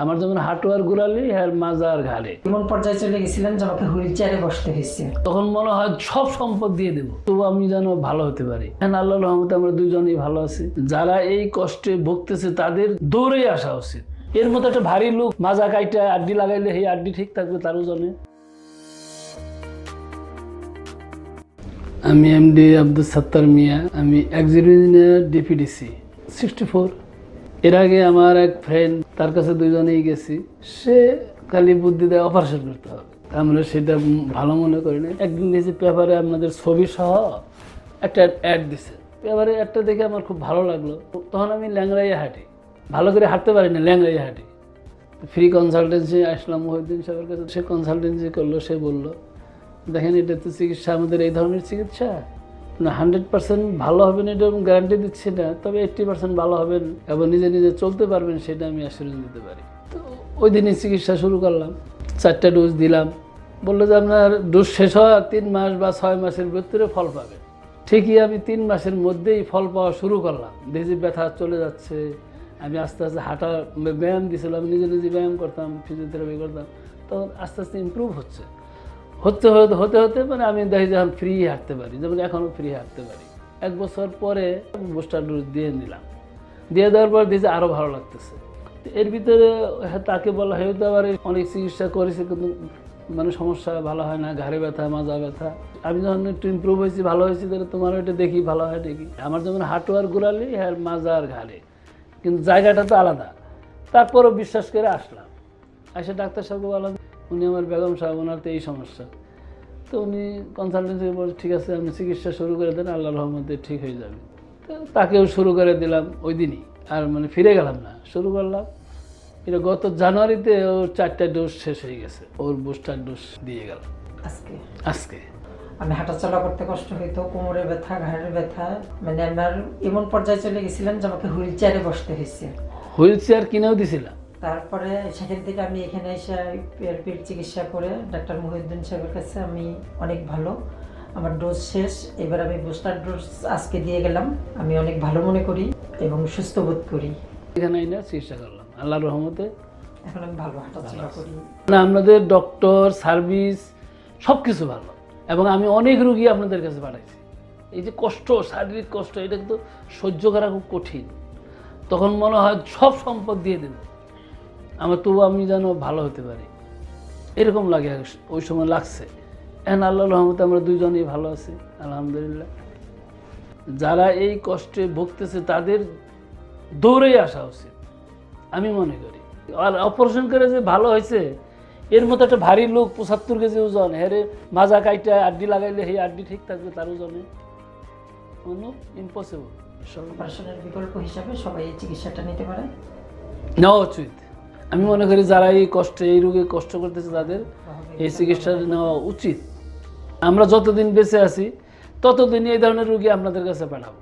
আমার যেমন হাটুয়ার গুড়ালি আর মাজার ঘাড়ে। এমন পর্যায়ে চলে গেছিলেন যে আমাকে হুইল চেয়ারে বসতে হয়েছে তখন মনে হয় সব সম্পদ দিয়ে দেবো তবু আমি যেন ভালো হতে পারি। হ্যাঁ আল্লাহ রহমতে আমরা দুজনেই ভালো আছি। যারা এই কষ্টে ভুগতেছে তাদের দৌড়েই আসা উচিত। এর মতো একটা ভারী লোক মাজা কাইটা আড্ডি লাগাইলে সেই আড্ডি ঠিক থাকবে তার ওজনে। আমি এমডি আব্দুল সত্তার মিয়া আমি executive engineer DPDC sixty four এর আগে আমার এক ফ্রেন্ড তার কাছে দুজনেই গেছি। সে খালি বুদ্ধি দেয় অপারেশন করতে হবে। আমরা সেটা ভালো মনে করি না। একদিন দেখছি পেপারে আপনাদের ছবি সহ একটা অ্যাড দিছে। পেপারে অ্যাডটা দেখে আমার খুব ভালো লাগল। তখন আমি ল্যাংরাইয়া হাঁটি। ভালো করে হাঁটতে পারি না ল্যাংরাইয়া হাঁটি। ফ্রি কনসালটেন্সি আসলাম মহিউদ্দিন সাহেবের কাছে। সে কনসালটেন্সি করল, সে বলল, দেখেন, এটা তো চিকিৎসা, আমাদের এই ধরনের চিকিৎসা। না হান্ড্রেড পার্সেন্ট ভালো হবেন এটা গ্যারান্টি দিচ্ছি না তবে এইট্টি পার্সেন্ট ভালো হবেন এবং নিজে নিজে চলতে পারবেন সেটা আমি অ্যাসুরেন্স দিতে পারি। তো ওই দিনই চিকিৎসা শুরু করলাম, চারটা ডোজ দিলাম। বলল যে আপনার ডোজ শেষ হওয়া তিন মাস বা ছয় মাসের ভিতরে ফল পাবেন। ঠিকই আমি তিন মাসের মধ্যেই ফল পাওয়া শুরু করলাম। দেখি ব্যথা চলে যাচ্ছে, আমি আস্তে আস্তে হাঁটা ব্যায়াম দিয়েছিলাম নিজে নিজে ব্যায়াম করতাম ফিজিওথেরাপি করতাম। তখন আস্তে আস্তে ইমপ্রুভ হচ্ছে। হতে হতে হতে হতে মানে আমি দেখি যখন ফ্রি হাঁটতে পারি যেমন এখনও ফ্রি হাঁটতে পারি। এক বছর পরে বুস্টার ডোজ দিয়ে নিলাম। দিয়ে দেওয়ার পর দিয়েছে আরও ভালো লাগতেছে। এর ভিতরে হ্যাঁ, তাকে বলা হয়তো আবার অনেক চিকিৎসা করেছে কিন্তু মানে সমস্যা ভালো হয় না ঘাড়ে ব্যথা মাজা ব্যথা। আমি যখন একটু ইমপ্রুভ হয়েছি ভালো হয়েছি তাহলে তোমার ওইটা দেখি ভালো হয় দেখি। আমার যেমন হাঁটুয়ার গোড়ালি আর মাজা আর ঘাড়ে। কিন্তু জায়গাটা তো আলাদা। তারপরও বিশ্বাস করে আসলাম। এসে ডাক্তার সাহেব বললাম উনি আমার বেগম সাহেব ওনার তো এই সমস্যা। তো উনি কনসালটেন্সি বলে ঠিক আছে আপনি চিকিৎসা শুরু করে দেন আল্লাহ রহমতে ঠিক হয়ে যাবে। তো তাকেও শুরু করে দিলাম ওই দিনই। আর মানে ফিরে গেলাম না শুরু করলাম। এটা গত জানুয়ারিতে ওর চারটা ডোজ শেষ হয়ে গেছে ওর বুস্টার ডোজ দিয়ে গেল। আজকে? আজকে। আমি হাঁটাচলা করতে কষ্ট হইতো কোমরে ব্যথা ঘাড়ের ব্যথা মানে আমার এমন পর্যায়ে চলে গেছিলাম যে আমাকে হুইল চেয়ারে বসতে হয়েছে হুইল চেয়ার কিনেও দিছিলাম। তারপরে সেখান থেকে আমি এখানে এসে পেট চিকিৎসা করে ডাক্তার মহিউদ্দিন সাহেবের কাছে আমি অনেক ভালো। আমার ডোজ শেষ। এবার আমি বুস্টার ডোজ আজকে দিয়ে গেলাম। আমি অনেক ভালো মনে করি এবং সুস্থ বোধ করি। এখানে না চিকিৎসা করলাম। আল্লাহর রহমতে এখন আমি ভালো হাঁটাচলা করি। না আপনাদের ডক্টর সার্ভিস সব কিছু ভালো। এবং আমি অনেক রুগী আপনাদের কাছে পাঠাইছি। এই যে কষ্ট শারীরিক কষ্ট এটা কিন্তু সহ্য করা খুব কঠিন। তখন মনে হয় সব সম্পদ দিয়ে দেবে। আমার তবু আমি যেন ভালো হতে পারি। এরকম লাগে ওই সময় লাগছে। এখন আল্লাহ রহমতে আমরা দুজনেই ভালো আছি আলহামদুলিল্লাহ। যারা এই কষ্টে ভুগতেছে তাদের দৌড়েই আসা উচিত আমি মনে করি। আর অপারেশন করে যে ভালো হয়েছে এর মতো একটা ভারী লোক পঁচাত্তর কেজি ওজন হেরে মাজা কাইটা আড্ডি লাগাইলে সেই আড্ডি ঠিক থাকবে তার ওজনে? কোনো ইম্পসিবল অপারেশনের বিকল্প হিসাবে সবাই এই চিকিৎসাটা নিতে পারে? নেওয়া উচিত। আমি মনে করি যারা এই কষ্টে এই রোগে কষ্ট করতেছে তাদের এই চিকিৎসা নেওয়া উচিত। আমরা যতদিন বেঁচে আছি ততদিন এই ধরনের রুগী আপনাদের কাছে পাঠাবো